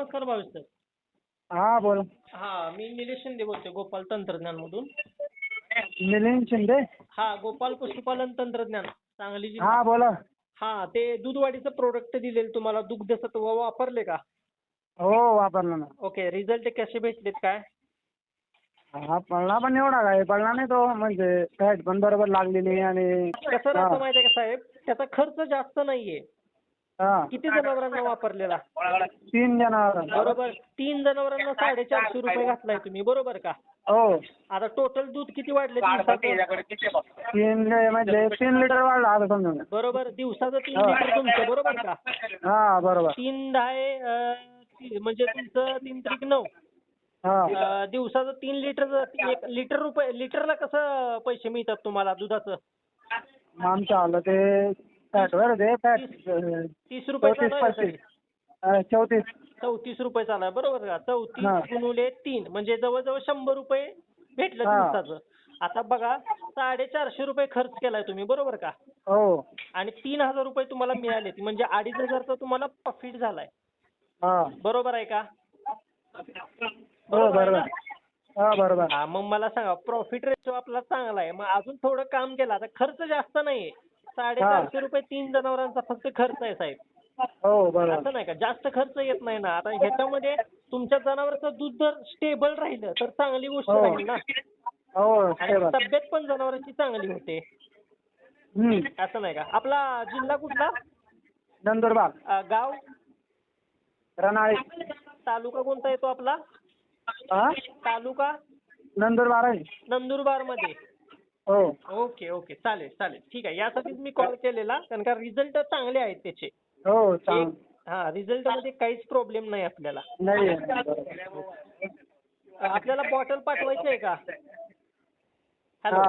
नमस्कार भावेश सर. हा बोला. हा मी निलेश शिंदे बोलतोय गोपाल तंत्रज्ञानमधून. मिलिंद शिंदे? हा गोपाल पशुपालन तंत्रज्ञान सांगली जिल्हा. हा बोला. हा ते दूधवाढीचं प्रोडक्ट दिलेलं तुम्हाला दुग्ध सत्व वापरले का? हो वापरला ना. ओके रिझल्ट कसे भेटलेत काय? हा पडला पण एवढा काय? पडला नाही तो म्हणजे फॅट पण बरोबर लागलेली आणि कसं राहतं माहितीये का साहेब? त्याचा खर्च जास्त नाहीये. किती जनावरांना वापरलेला? तीन जनावर. बरोबर. तीन जनावरांना साडेचारशे रुपये घातलाय तुम्ही. बरोबर का? हो. आता टोटल दूध किती वाढले दिवसाचं? तीन ले- म्हणजे तीन लिटर वाढला आता समजून बरोबर. दिवसाचं तीन लिटर तुमचं बरोबर का? हा बरोबर. तीन दहा अं, ती- म्हणजे तुमचं तीन त्रिक नऊ. हा. अं, दिवसाचं तीन लिटर एक लिटर रुपये लिटरला कसं पैसे मिळतात तुम्हाला दुधाचं? आमचं आलं ते फॅट वर ते फॅट तीस रुपये चौतीस चौतीस. रुपये चालू आहे बरोबर का? चौतीस. गुणुले तीन म्हणजे जवळजवळ शंभर रुपये भेटलं. दिवसाचं. आता बघा साडेचारशे रुपये खर्च केलाय तुम्ही बरोबर का? हो. आणि तीन हजार रुपये तुम्हाला मिळाले म्हणजे अडीच हजारचा तुम्हाला प्रॉफिट झालाय. बरोबर आहे का? हो आहे बरोबर बरोबर. हा मग मला सांगा प्रॉफिट रेशो आपला चांगला आहे मग अजून थोडं काम केलं आता खर्च जास्त नाहीये. साडेचारशे रुपये तीन जनावरांचा फक्त खर्च आहे साहेब. हो बरोबर. असं नाही का? जास्त खर्च येत नाही ना. आता ह्याच्यामध्ये तुमच्या जनावराचं दूध जर स्टेबल राहिलं तर चांगली गोष्ट हो. राहील ना. हो आणि बरोबर तब्येत पण जनावरांची चांगली होते. हम्म. असं नाही का? आपला जिल्हा कुठला? नंदुरबार. अं, गाव? रनाळी. तालुका कोणता येतो आपला? हा तालुका? नंदुरबार आहे नंदुरबारमध्ये हो. Okay okay. चालेल चालेल. ठीक आहे. यासाठीच मी कॉल केलेला कारण का रिझल्ट चांगले आहेत त्याचे. हो चांग हा रिझल्टमध्ये काहीच प्रॉब्लेम नाही आपल्याला. नाही. आपल्याला बॉटल पाठवायची आहे का हॅलो